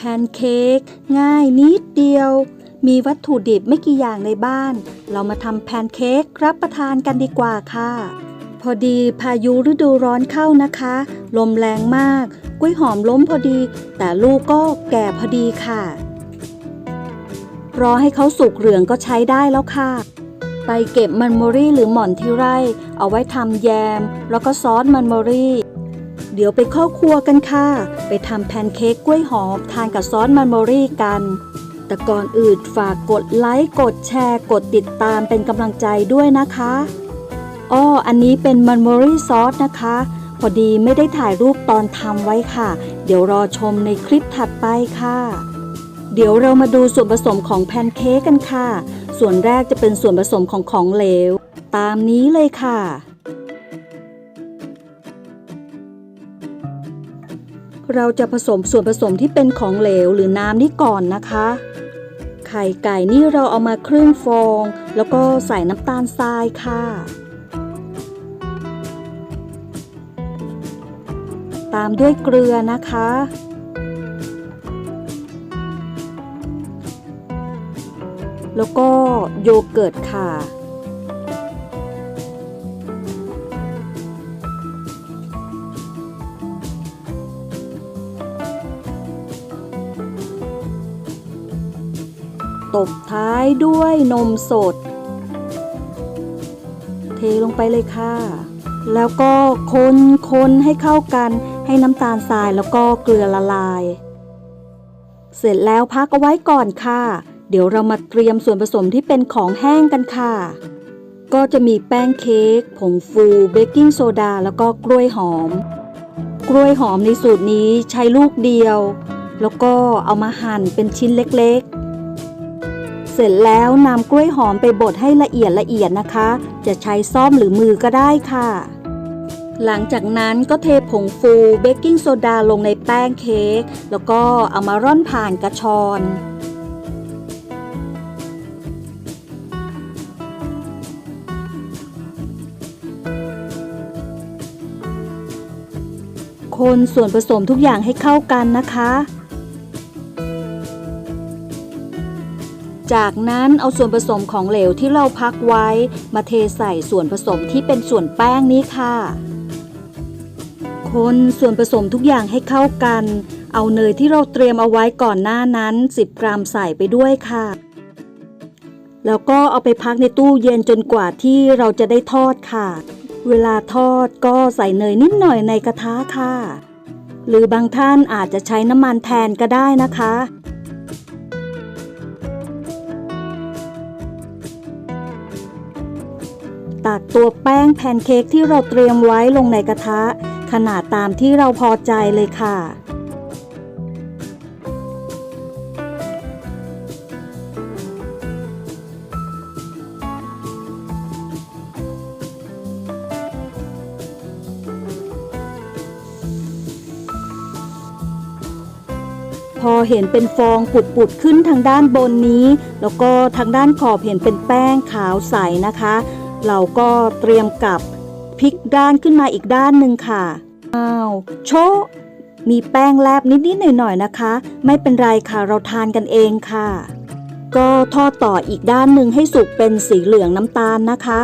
แพนเค้กง่ายนิดเดียว มีวัตถุดิบไม่กี่อย่างในบ้าน เรามาทำแพนเค้กรับประทานกันดีกว่าค่ะ พอดีพายุฤดูร้อนเข้านะคะ ลมแรงมาก กล้วยหอมล้มพอดี แต่ลูกก็แก่พอดีค่ะ รอให้เขาสุกเหลืองก็ใช้ได้แล้วค่ะไปเก็บมันโมรี่หรือหม่อนที่ไร่ เอาไว้ทำแยม แล้วก็ซอสมันโมรี่ เดี๋ยวไปเข้าครัวกันค่ะ ไปทำแพนเค้กกล้วยหอมทานกับซอสมันโมรี่กัน แต่ก่อนอื่นฝากกดไลค์ กดแชร์ กดติดตามเป็นกำลังใจด้วยนะคะอ้ออันนี้เป็นมันโมรี่ซอสนะคะ พอดีไม่ได้ถ่ายรูปตอนทำไว้ค่ะ เดี๋ยวรอชมในคลิปถัดไปค่ะ เดี๋ยวเรามาดูส่วนผสมของแพนเค้กกันค่ะ ส่วนแรกจะเป็นส่วนผสมของของเหลว ตามนี้เลยค่ะ เราจะผสมส่วนผสมที่เป็นของเหลวหรือน้ำนี่ก่อนนะคะ ไข่ไก่นี่เราเอามาครึ่งฟอง แล้วก็ใส่น้ำตาลทรายค่ะ ตามด้วยเกลือนะคะ แล้วก็โยเกิร์ตค่ะ ตบท้ายด้วยนมสด เทลงไปเลยค่ะ แล้วก็คนคนให้เข้ากันให้น้ำตาลทรายแล้วก็เกลือละลาย เสร็จแล้วพักเอาไว้ก่อนค่ะ เดี๋ยวเรามาเตรียมส่วนผสมที่เป็นของแห้งกันค่ะ ก็จะมีแป้งเค้กผงฟูเบกกิ้งโซดาแล้วก็กล้วยหอม กล้วยหอมในสูตรนี้ใช้ลูกเดียว แล้วก็เอามาหั่นเป็นชิ้นเล็กๆ เสร็จแล้วนำกล้วยหอมไปบดให้ละเอียดละเอียดนะคะ จะใช้ซ่อมหรือมือก็ได้ค่ะ หลังจากนั้นก็เทผงฟูเบกกิ้งโซดาลงในแป้งเค้กแล้วก็เอามาร่อนผ่านกระชอนคนส่วนผสมทุกอย่างให้เข้ากันนะคะ จากนั้นเอาส่วนผสมของเหลวที่เราพักไว้ มาเทใส่ส่วนผสมที่เป็นส่วนแป้งนี้ค่ะ คนส่วนผสมทุกอย่างให้เข้ากัน เอาเนยที่เราเตรียมเอาไว้ก่อนหน้านั้น 10 กรัมใส่ไปด้วยค่ะ แล้วก็เอาไปพักในตู้เย็นจนกว่าที่เราจะได้ทอดค่ะ เวลาทอดก็ใส่เนยนิดหน่อยในกระทะค่ะ หรือบางท่านอาจจะใช้น้ำมันแทนก็ได้นะคะ ตักตัวแป้งแพนเค้กที่เราเตรียมไว้ลงในกระทะ ขนาดตามที่เราพอใจเลยค่ะพอเห็นเป็นฟองปุดๆขึ้นทางด้านบนนี้ แล้วก็ทางด้านขอบเห็นเป็นแป้งขาวใสนะคะ เราก็เตรียมกับพลิกด้านขึ้นมาอีกด้านหนึ่งค่ะ อ้าว โชมีแป้งแลบนิดๆหน่อยๆนะคะ ไม่เป็นไรค่ะเราทานกันเองค่ะ ก็ทอดต่ออีกด้านหนึ่งให้สุกเป็นสีเหลืองน้ำตาลนะคะ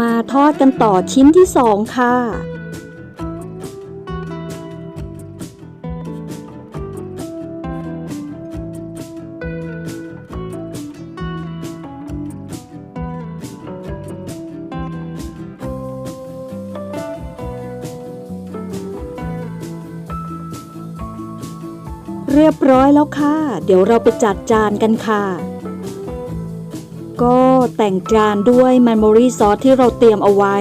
มาทอดกันต่อชิ้นที่สองค่ะ เรียบร้อยแล้วค่ะ เดี๋ยวเราไปจัดจานกันค่ะ ก็แต่งจานด้วยมันโมรี่ซอสที่เราเตรียมเอาไว้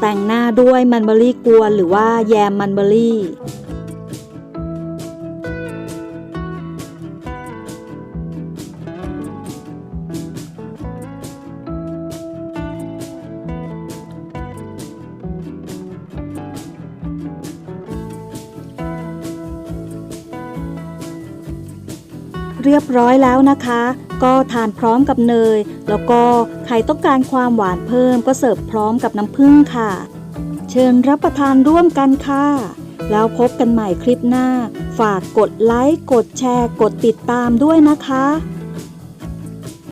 แต่งหน้าด้วยมันเบอรี่กวนหรือว่าแยมมันเบอรี่ เรียบร้อยแล้วนะคะ ก็ทานพร้อมกับเนย แล้วก็ใครต้องการความหวานเพิ่มก็เสิร์ฟพร้อมกับน้ำผึ้งค่ะ เชิญรับประทานร่วมกันค่ะ แล้วพบกันใหม่คลิปหน้า ฝากกดไลค์ กดแชร์ กดติดตามด้วยนะคะ